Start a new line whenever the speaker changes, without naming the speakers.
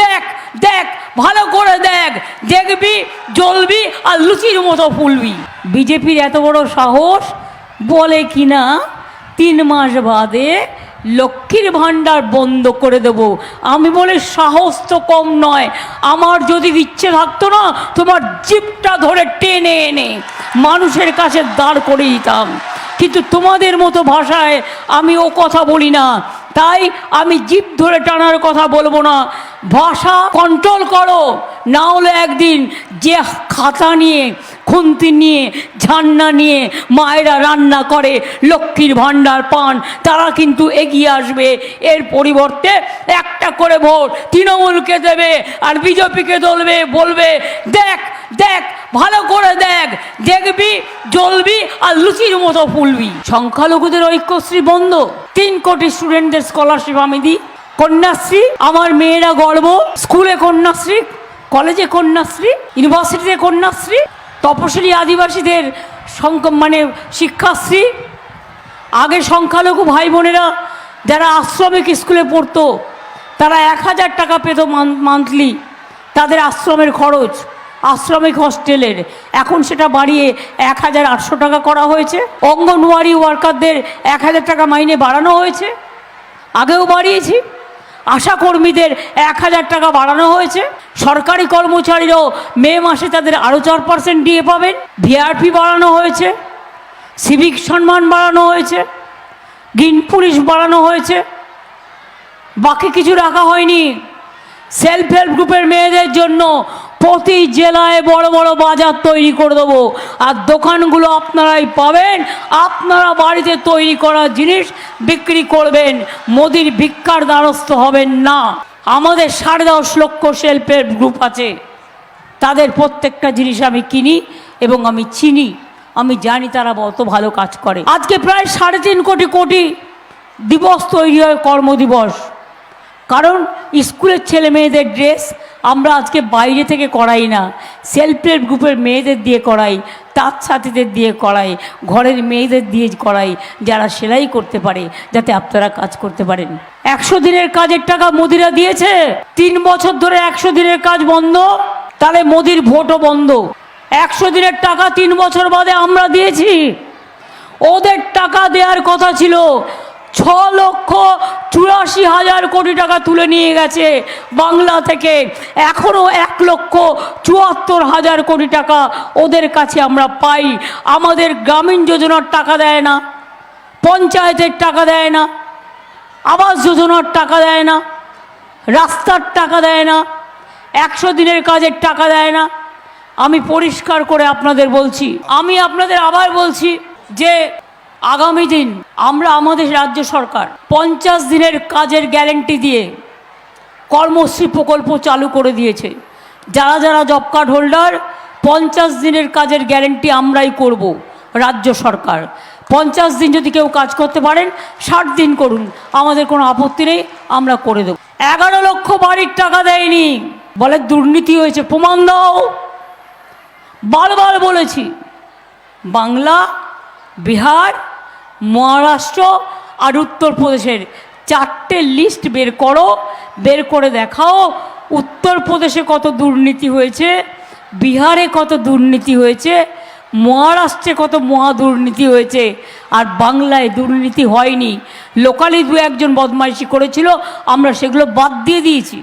দেখ দেখ, ভালো করে দেখ, দেখবি, জ্বলবি আর লুচির মতো ফুলবি। বিজেপির এত বড় সাহস বলে কিনা? তিন মাস বাদে লক্ষ্মীর ভাণ্ডার বন্ধ করে দেব। আমি বলে সাহস তো কম নয়। আমার যদি ইচ্ছে থাকতো না, তোমার জিপটা ধরে টেনে এনে মানুষের কাছে দাঁড় করে দিতাম। কিন্তু তোমাদের মতো ভাষায় আমি ও কথা বলি না। তাই আমি জিপ ধরে টানার কথা বলব না। ভাষা কন্ট্রোল করো। না হলে একদিন যে খাতা নিয়ে খুন্তি নিয়ে, ঝান্না নিয়ে মায়েরা রান্না করে, লক্ষ্মীর ভাণ্ডার পান, তারা কিন্তু এগিয়ে আসবে। এর পরিবর্তে একটা করে ভোট তৃণমূলকে দেবে আর বিজেপিকে দলবে, বলবে, দেখ দেখ, ভালো করে দেখ, দেখবি, জ্বলবি আর লুচির মতো ফুলবি। সংখ্যালঘুদের ঐক্যশ্রী বন্ধ। তিন কোটি স্টুডেন্টদের স্কলারশিপ আমি দিই। কন্যাশ্রী, আমার মেয়েরা গর্ব। স্কুলে কন্যাশ্রী কলেজে কন্যাশ্রী ইউনিভার্সিটিতে কন্যাশ্রী তপশিলি আদিবাসীদের মানে শিক্ষাশ্রী, আগে সংখ্যালঘু ভাই বোনেরা যারা আশ্রমিক স্কুলে পড়তো, তারা এক হাজার টাকা পেত মান্থলি তাদের আশ্রমের খরচ, আশ্রমিক হস্টেলের। এখন সেটা বাড়িয়ে এক হাজার আটশো টাকা করা হয়েছে। অঙ্গনওয়াড়ি ওয়ার্কারদের এক হাজার টাকা মাইনে বাড়ানো হয়েছে। আগেও বাড়িয়েছি। আশা কর্মীদের এক হাজার টাকা বাড়ানো হয়েছে। সরকারি কর্মচারীরাও মে মাসে তাদের আরও চার পার্সেন্ট দিয়ে পাবেন। ভিআরপি বাড়ানো হয়েছে। সিভিক সম্মান বাড়ানো হয়েছে। গ্রিন পুলিশ বাড়ানো হয়েছে। বাকি কিছু রাখা হয়নি। সেলফ হেল্প গ্রুপের মেয়েদের জন্য প্রতি জেলায় বড় বড় বাজার তৈরি করে দেবো। আর দোকানগুলো আপনারাই পাবেন। আপনারা বাড়িতে তৈরি করা জিনিস বিক্রি করবেন। মোদির ভিক্ষার দ্বারস্থ হবেন না। আমাদের সাড়ে দশ লক্ষ হেল্প গ্রুপ আছে। তাদের প্রত্যেকটা জিনিস আমি কিনি এবং আমি চিনি। আমি জানি তারা কত ভালো কাজ করে। আজকে প্রায় সাড়ে তিন কোটি কোটি দিবস তৈরি হয় কর্মদিবস। কারণ স্কুলের ছেলে মেয়েদের ড্রেস আমরা আজকে বাইরে থেকে করাই না। সেলফ হেল্প গ্রুপের মেয়েদের দিয়ে করাই তাঁত সাথীদের দিয়ে করাই, ঘরের মেয়েদের দিয়ে করাই, যারা সেলাই করতে পারে, যাতে আপনারা কাজ করতে পারেন। একশো দিনের কাজের টাকা মোদিরা দিয়েছে। তিন বছর ধরে একশো দিনের কাজ বন্ধ, তাহলে মোদির ভোটও বন্ধ। একশো দিনের টাকা তিন বছর বাদে আমরা দিয়েছি। ওদের টাকা দেওয়ার কথা ছিল। ছ লক্ষ চুরাশি হাজার কোটি টাকা তুলে নিয়ে গেছে বাংলা থেকে। এখনও এক লক্ষ চুয়াত্তর হাজার কোটি টাকা ওদের কাছে আমরা পাই। আমাদের গ্রামীণ যোজনার টাকা দেয় না, পঞ্চায়েতের টাকা দেয় না, আবাস যোজনার টাকা দেয় না, রাস্তার টাকা দেয় না, একশো দিনের কাজের টাকা দেয় না। আমি পরিষ্কার করে আপনাদের বলছি, আমি আপনাদের আবার বলছি যে আগামী দিন আমরা আমাদের রাজ্য সরকার পঞ্চাশ দিনের কাজের গ্যারেন্টি দিয়ে কর্মশ্রী প্রকল্প চালু করে দিয়েছে। যারা যারা জব কার্ড হোল্ডার, পঞ্চাশ দিনের কাজের গ্যারেন্টি আমরাই করব রাজ্য সরকার। পঞ্চাশ দিন যদি কেউ কাজ করতে পারেন, ষাট দিন করুন। আমাদের কোনো আপত্তি নেই, আমরা করে দেবো। এগারো লক্ষ বাড়ির টাকা দেয়নি। বলে দুর্নীতি হয়েছে, প্রমাণ দাও। বারবার বলেছি, বাংলা, বিহার মহারাষ্ট্র আর উত্তরপ্রদেশের চারটে লিস্ট বের করো, বের করে দেখাও, উত্তরপ্রদেশে কত দুর্নীতি হয়েছে, বিহারে কত দুর্নীতি হয়েছে, মহারাষ্ট্রে কত মহা দুর্নীতি হয়েছে, আর বাংলায় দুর্নীতি হয়নি। লোকালি দু একজন বদমাইশি করেছিল, আমরা সেগুলো বাদ দিয়ে দিয়েছি।